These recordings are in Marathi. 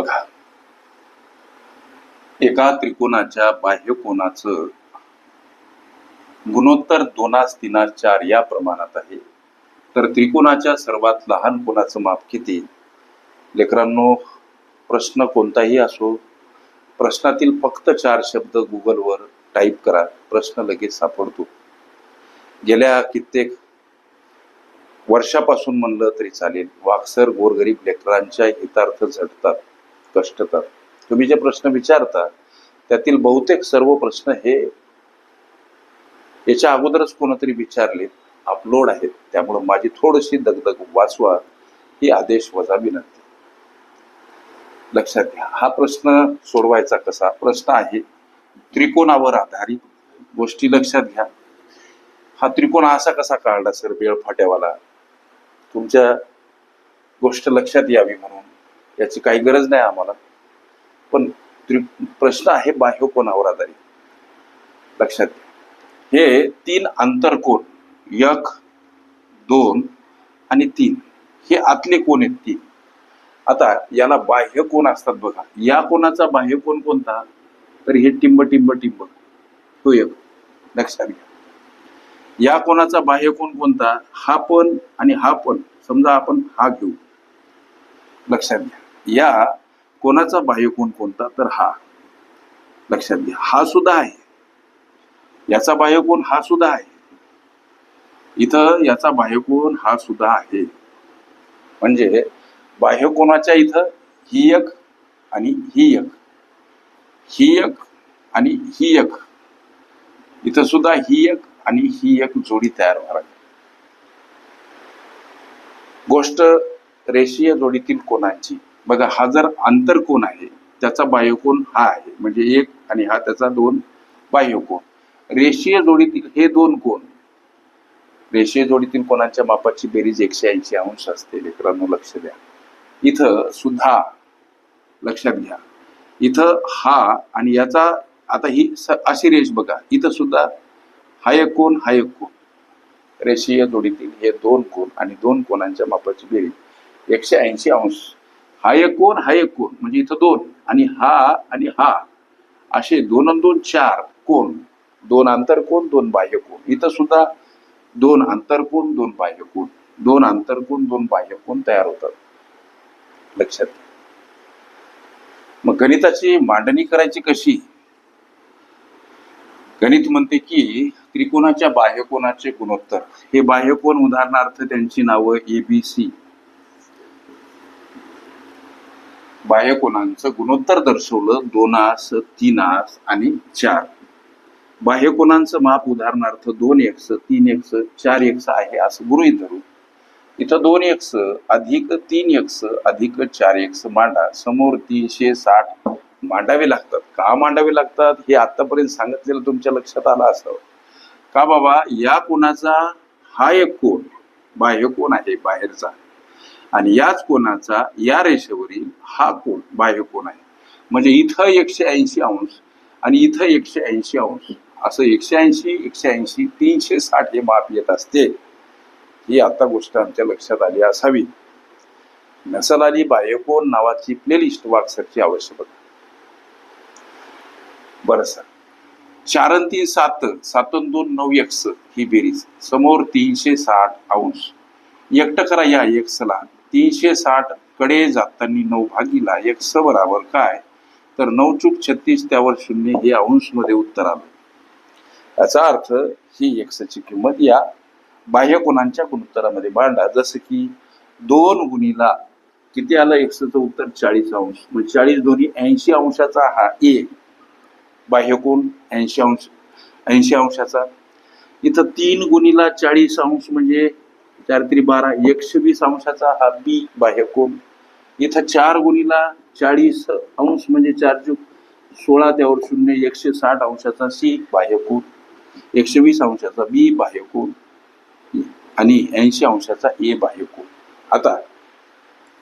बघा. एका त्रिकोणाच्या बाह्य कोणाचं गुणोत्तर दोनास तीनास चार या प्रमाणात आहे. तर त्रिकोणाच्या सर्वात लहान कोणाचं माप किती? लेकरांनो प्रश्न कोणताही असो प्रश्नातील फक्त चार शब्द गुगलवर टाईप करा. प्रश्न लगेच सापडतो. गेल्या कित्येक वर्षापासून म्हणलं तरी चालेल. वाक्सर गोरगरीब लेकरांच्या हितार्थ झटतात. कष्टतात. तुम्ही जे प्रश्न विचारता त्यातील बहुतेक सर्व प्रश्न हे याच्या अगोदरच कोणतरी विचारले अपलोड आहेत. त्यामुळे माझी थोडीशी दगदग वाचवा ही आदेश वजा विनंती. लक्षात घ्या हा प्रश्न सोडवायचा कसा? प्रश्न आहे त्रिकोणावर आधारित गोष्टी लक्षात घ्या. हा त्रिकोण असा कसा काढला सर? बेळ फाट्यावाला तुमच्या गोष्ट लक्षात यावी म्हणून. याची काही गरज नाही आम्हाला. पण त्रि प्रश्न आहे बाह्य कोणावर आधारित? लक्षात घ्या. हे तीन आंतरकोण एक दोन आणि तीन हे आतले कोण आहेत तीन. आता याला बाह्य कोण असतात बघा. या कोणाचा बाह्य कोण कोणता? तर हे टिंब टिंब टिंब. तो एक. लक्षात घ्या. या कोणाचा बाह्य कोण कोणता? हा पण आणि हा पण. समजा आपण हा घेऊ. लक्षात घ्या. या कोणाचा बाह्य कोण कोणता तर हा. लक्षात घ्या हा सुद्धा आहे. याचा बाह्यकोन हा सुद्धा आहे. इथं याचा बाह्यकोन हा सुद्धा आहे. म्हणजे बाह्यकोणाच्या इथं? ही एक आणि ही एक. ही एक आणि ही एक. इथं सुद्धा ही एक आणि ही एक जोडी तयार व्हावी गोष्ट रेषीय जोडीतील कोणाची? बघा हा जर आंतरकोन आहे त्याचा बाह्यकोन हा आहे म्हणजे एक आणि हा त्याचा दोन बाह्यकोन रेषीय जोडीतील हे दोन कोण रेषीय जोडीतील कोणाच्या मापाची बेरीज एकशे ऐंशी अंश असते लेकरांनो लक्ष द्या. इथं सुद्धा लक्षात घ्या. इथं हा आणि याचा आता ही स- अशी रेष बघा. इथं सुद्धा हा एक कोण हा एक कोण रेषीय जोडीतील हे दोन कोण आणि दोन कोणांच्या मापाची बेरीज एकशे ऐंशी अंश हा एक कोण हा एक कोण? म्हणजे इथं दोन. आणि हा आणि हा. असे दोन आणि दोन चार कोण? दोन आंतरकोण दोन बाह्य कोण? इथं सुद्धा दोन आंतरकोण दोन बाह्य कोण? दोन आंतरकोण दोन बाह्य कोण तयार होतात. लक्षात मग गणिताची मांडणी करायची कशी? गणित म्हणते की त्रिकोणाच्या बाह्यकोणाचे गुणोत्तर? हे बाह्यकोण उदाहरणार्थ त्यांची नावं ए बी सी बाह्यकोनांचं गुणोत्तर दर्शवलं दोनास तीनास आणि चार. बाह्यकोनांचं माप उदाहरणार्थ दोन एक्स तीन एक्स चार एक्स आहे असं गृहीत धरू इथं दोन एक्स अधिक तीन एक्स अधिक चार एक्स मांडा. समोर तीनशे साठ मांडावे लागतात. का मांडावे लागतात? हे आतापर्यंत सांगितलेलं तुमच्या लक्षात आलं असावं. का बाबा या कोणाचा हा एक कोण बाह्य कोण आहे बाहेरचा. आणि याच कोणाचा या रेषेवरील हा कोण बाह्य कोण आहे? म्हणजे इथं एकशे ऐंशी अंश आणि इथं एकशे ऐंशी अंश. असं एकशे ऐंशी एकशे ऐंशी तीनशे साठ हे माप येत असते. ही आता गोष्ट आमच्या लक्षात आली असावी. नसल आली बाह्यकोन नावाची प्लेलिस्ट वाक्सरची आवश्यकता बरं सर. चार तीन सात सात दोन नऊ एक्स ही बेरीज. समोर तीनशे साठ अंश. एकटं करा या एक्सला तीनशे साठकडे जाताना नऊ भागीला एक्स बराबर काय? तर नऊ चूक छत्तीस त्यावर शून्य हे अंशमध्ये उत्तर आलं. याचा अर्थ ही एक्सची किंमत या बाह्य गुणांच्या गुणोत्तरामध्ये मांडा. जसं की दोन गुणीला किती आलं? एक्सचं उत्तर चाळीस अंश. मग चाळीस दोन्ही ऐंशी अंशाचा हा ए बाह्यकोन ऐंशी अंश ऐंशी अंशाचा. इथं तीन गुणीला चाळीस अंश म्हणजे चार तरी बारा एकशे वीस अंशाचा हा बी बाह्यकोन इथं चार गुणीला चाळीस अंश म्हणजे चार चूक सोळा त्यावर शून्य एकशे साठ अंशाचा सी बाह्यकोन एकशे वीस अंशाचा बी बाह्यकोन आणि ऐंशी अंशाचा ए बाह्यकोन आता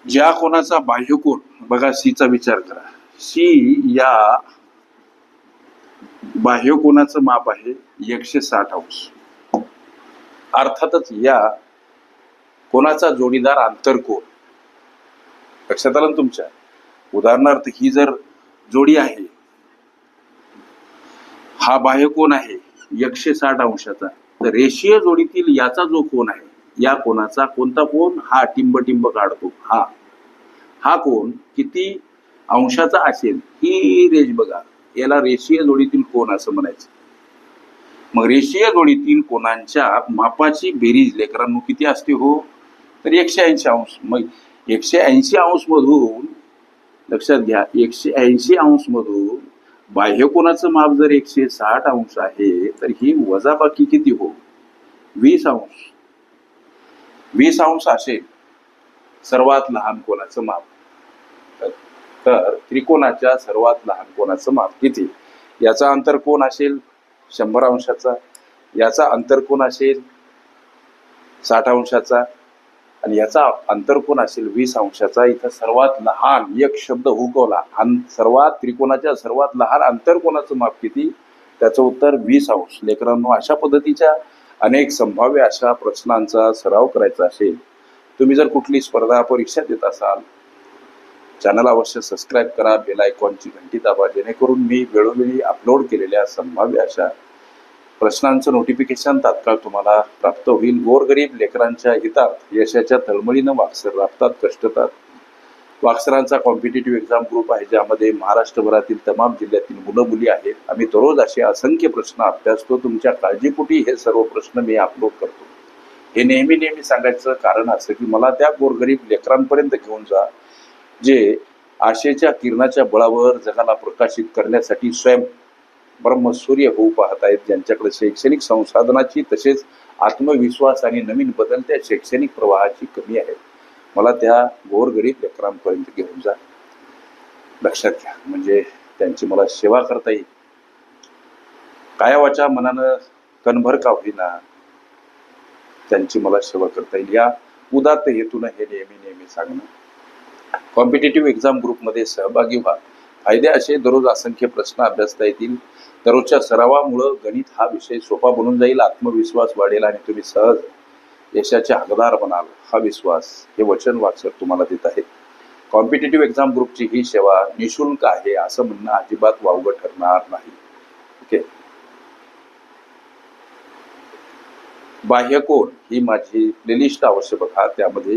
ज्या कोणाचा बाह्यकोन बघा सीचा विचार करा. सी या बाह्यकोनाचं माप आहे एकशे साठ अंश. अर्थातच या कोणाचा जोडीदार आंतरकोन लक्षात आलं तुमच्या? उदाहरणार्थ ही जर जोडी आहे हा बाह्य कोण आहे एकशे साठ अंशाचा तर रेषीय जोडीतील याचा जो कोण आहे या कोणाचा कोणता कोण हा टिंब टिंब काढतो. हा. हा कोण किती अंशाचा असेल ही रेष बघा. याला रेषीय जोडीतील कोण असं म्हणायचं. मग रेषीय जोडीतील कोणांच्या मापाची बेरीज लेकरांनो किती असते हो? तर एकशे ऐंशी अंश. मग एकशे ऐंशी अंशमधून लक्षात घ्या एकशे ऐंशी अंशमधून बाह्य कोणाचं माप जर एकशे साठ अंश आहे तर ही वजाबाकी किती हो वीस अंश. वीस अंश असेल सर्वात लहान कोणाचं माप. तर- तर त्रिकोणाच्या सर्वात लहान कोणाचं माप किती? याचा अंतर कोण असेल शंभर अंशाचा याचा अंतर कोण असेल साठ अंशाचा आणि याचा अंतरकोन असेल वीस अंशाचा. इथं सर्वात लहान एक शब्द हुकवला अन सर्वात त्रिकोणाच्या सर्वात लहान अंतरकोणाचं माप किती? त्याचं उत्तर वीस अंश. लेकरांनो अशा पद्धतीच्या अनेक संभाव्य अशा प्रश्नांचा सराव करायचा असेल तुम्ही जर कुठली स्पर्धा परीक्षा देत असाल चॅनल अवश्य सबस्क्राईब करा बेल आयकॉनची घंटी दाबा जेणेकरून मी वेळोवेळी अपलोड केलेल्या संभाव्य अशा प्रश्नांचं नोटिफिकेशन तात्काळ तुम्हाला प्राप्त होईल. गोरगरीब लेकरांच्या हितात यशाच्या तळमळीनं वाक्सर राबतात कष्टतात. वाक्सरांचा कॉम्पिटेटिव्ह एक्झाम ग्रुप आहे ज्यामध्ये महाराष्ट्रभरातील तमाम जिल्ह्यातील मुलं मुली आहेत. आम्ही दररोज असे असंख्य प्रश्न अभ्यासतो. तुमच्या काळजीपोटी हे सर्व प्रश्न मी अपलोड करतो. हे नेहमी नेहमी सांगायचं कारण असं की मला त्या गोरगरीब लेकरांपर्यंत घेऊन जा जे आशेच्या किरणाच्या बळावर जगाला प्रकाशित करण्यासाठी स्वयं ब्रह्मसूर्य होऊ पाहत आहेत ज्यांच्याकडे शैक्षणिक संसाधनाची तसेच आत्मविश्वास आणि नवीन बदलत्या शैक्षणिक प्रवाहाची कमी आहे मला त्या गोरगरीब लेकरांपर्यंत घेऊन जा. लक्षात घ्या. म्हणजे त्यांची मला सेवा करता येईल. कायावाच्या मनानं कणभर का होईना त्यांची मला सेवा करता येईल. या उदात्त हेतून हे नेहमी नेहमी सांगणं. कॉम्पिटेटिव्ह एक्झाम ग्रुपमध्ये सहभागी व्हा. फायदे असे दररोज असंख्य प्रश्न अभ्यासता येतील. दररोजच्या सरावामुळं गणित हा विषय सोपा बनून जाईल आत्मविश्वास वाढेल आणि तुम्ही सहज यशाचे हकदार बनाल. हा विश्वास हे वचन वाचक तुम्हाला देत आहेत. कॉम्पिटेटिव्ह एक्झाम ग्रुपची ही सेवा निशुल्क आहे असं म्हणणं अजिबात वावगं ठरणार नाही. ओके? बाह्यकोन ही माझी प्लेलिस्ट अवश्य बघा त्यामध्ये